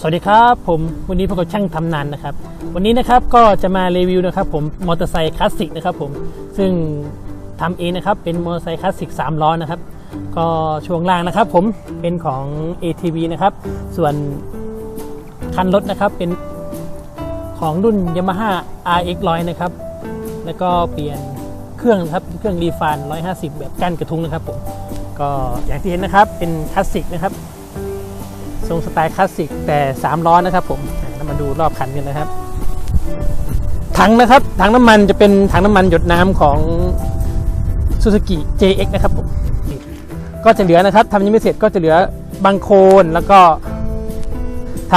สวัสดีครับผมวันนี้พวกเราช่างทำนานนะครับ วันนี้นะครับก็จะมารีวิวนะครับผมมอเตอร์ไซค์คลาสสิกนะครับผมซึ่งทำเองนะครับเป็นมอเตอร์ไซค์คลาสสิก3ล้อนะครับ ก็ช่วงล่างนะครับผมเป็นของ ATV นะครับ ส่วนคันรถนะครับเป็นของรุ่น Yamaha RX 100นะครับ แล้วก็เปลี่ยนเครื่องนะครับเครื่องรีฟาน150 แบบกั้นกระทุ้งนะครับผมก็อย่างที่เห็นนะครับเป็นคลาสสิกนะครับ ทรงสไตล์คลาสสิกแต่3ล้อนะครับผมเรามาดูรอบคันกันนะครับ ถังนะครับ ถังน้ำมันจะเป็นถังน้ำมันหยดน้ำของ Suzuki JX นะครับผมก็จะเหลือนะครับทำยังไม่เสร็จก็จะเหลือบังโคนแล้วก็ท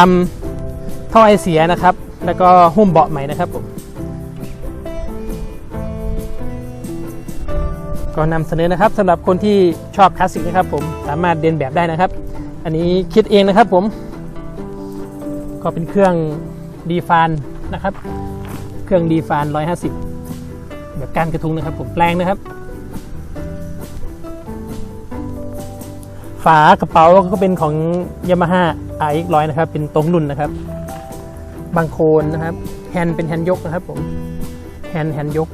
ำท่อไอเสียนะครับ แล้วก็หุ้มเบาะใหม่นะครับผมก็นำเสนอนะครับสำหรับคนที่ชอบคลาสสิกนะครับผมสามารถเรียนแบบได้นะครับ อันนี้คิดเองนะครับผม ก็เป็นเครื่องดีฟานนะครับ เครื่องดีฟาน 150 แบบการกระทุงนะครับ ผมแปลงนะครับ ฝากระเป๋าก็เป็นของ Yamaha RX 100 นะครับ เป็นตรงรุ่นนะครับ บางโคนนะครับ แฮนด์เป็นแฮนด์ยกนะครับผม แฮนด์แฮนด์ยก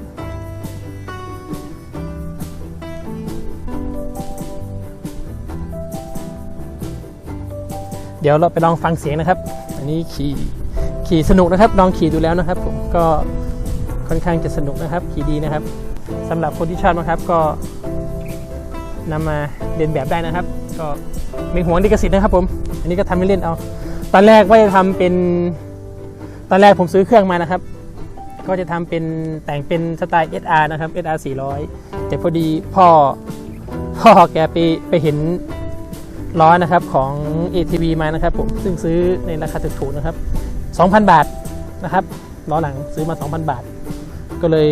เดี๋ยวเราไปลองฟังเสียงนะครับ อันนี้ขี่ขี่สนุกนะครับ ลองขี่ดูแล้วนะครับ ผมก็ค่อนข้างจะสนุกนะครับ ขี่ดีนะครับสำหรับคนที่ชอบนะครับก็นำมาเรียนแบบได้นะครับ ก็ไม่ห่วงลิขสิทธิ์นะครับ ผม อันนี้ก็ทำไม่เล่นเอา ตอนแรกว่าจะทำเป็น ตอนแรกผมซื้อเครื่องมานะครับ ก็จะทำเป็นแต่งเป็นสไตล์ SR นะครับ SR 400แต่พอดีพ่อพ่อแกไปไปเห็น ล้อนะครับของ ATV มานะครับผมซึ่งซื้อในราคาถูกๆนะครับ 2,000 บาทนะครับล้อหลังซื้อมา 2,000 บาท ก็เลย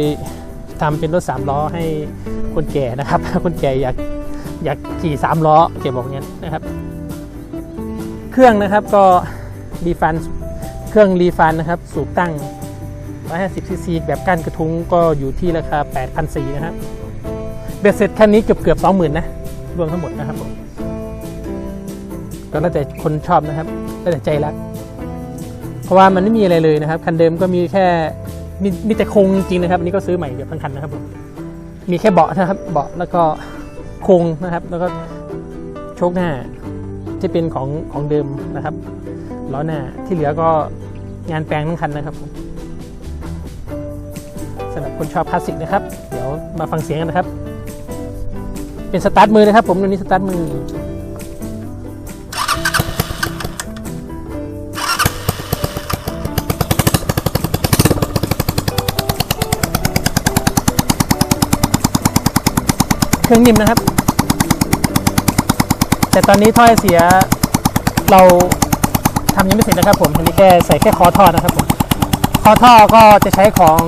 ทำเป็นรถ 3 ล้อให้คนแก่นะครับ คนแก่อยากอยากขี่ 3 ล้อแกบอกเงี้ยนะครับ เครื่องนะครับก็รีฟันเครื่องรีฟันนะครับ สูบตั้ง 150ซีซีแบบกั้นกระทุ้งก็อยู่ที่ราคา8,400นะครับเบ็ดเสร็จคันนี้เกือบเกือบ20,000นะรวมทั้งหมดนะครับผม ก็แล้วแต่คนชอบนะครับแล้วแต่ใจรัก เพราะว่ามันไม่มีอะไรเลยนะครับ คันเดิมก็มีแค่มีมีแต่โครงจริงๆนะครับ อันนี้ก็ซื้อใหม่เกือบทั้งคันนะครับผมมีแค่เบาะนะครับ เบาะแล้วก็โครงนะครับ แล้วก็โชคหน้าที่เป็นของของเดิมนะครับล้อหน้าที่เหลือก็งานแปลงทั้งคันนะครับผมสำหรับคนชอบคลาสสิกนะครับ เดี๋ยวมาฟังเสียงกันนะครับ เป็นสตาร์ทมือนะครับผมตัวนี้สตาร์ทมือ เครื่องนิ่มนะครับ แต่ตอนนี้ท่อเสียเราทำยังไม่เสร็จนะครับผมอันนี้แค่ใส่แค่คอท่อนะครับผมคอท่อก็จะใช้ของ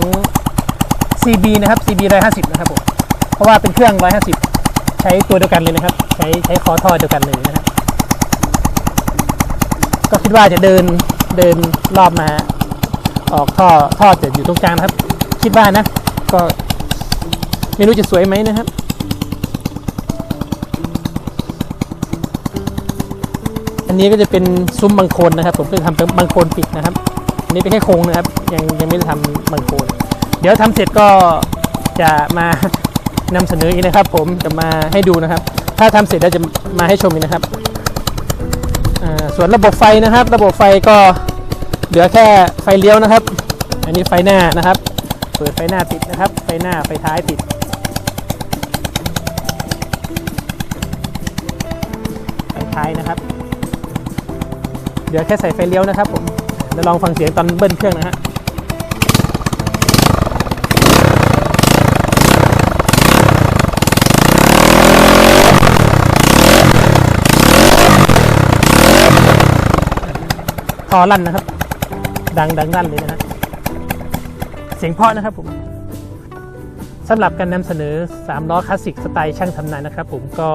CB นะครับ CB 150 นะครับผมเพราะว่าเป็นเครื่อง 150 ใช้ตัวเดียวกันเลยนะครับ ใช้ใช้คอท่อเดียวกันเลยนะครับก็คิดว่าจะเดินเดินรอบมาออกท่อท่อจะอยู่ตรงกลางนะครับ คิดว่านะ ก็ไม่รู้จะสวยไหมนะครับ อันนี้ก็จะเป็นซุ้มบางโคนนะครับ ผมก็จะทำเป็นบางโคนปิดนะครับ อันนี้เป็นแค่โครงนะครับ ยังยังไม่ได้ทำบางโคน เดี๋ยวทำเสร็จก็จะมานำเสนออีกนะครับ ผมจะมาให้ดูนะครับ ถ้าทำเสร็จแล้วจะมาให้ชมอีกนะครับอ่าส่วนระบบไฟนะครับ ระบบไฟก็เหลือแค่ไฟเลี้ยวนะครับ อันนี้ไฟหน้านะครับ เปิดไฟหน้าติดนะครับ ไฟหน้าไฟท้ายติดไฟท้ายนะครับ เดี๋ยวแค่ใส่ไฟเลี้ยวนะครับผมเดี๋ยวลองฟังเสียงตอนเบิ้ลเครื่องนะฮะพอลั่นนะครับ ดังดังลั่นเลยนะฮะเสียงเพาะนะครับผมสำหรับการนำเสนอ 3 ล้อคลาสสิกสไตล์ช่างทำนานนะครับผมก็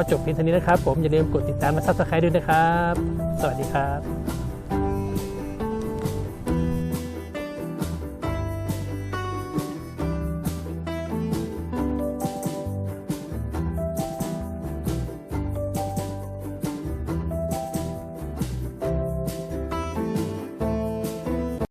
ขอจบเพียงเท่านี้นะครับ ผมอย่าลืมกดติดตามและซับสไครต์ด้วยนะครับ สวัสดีครับ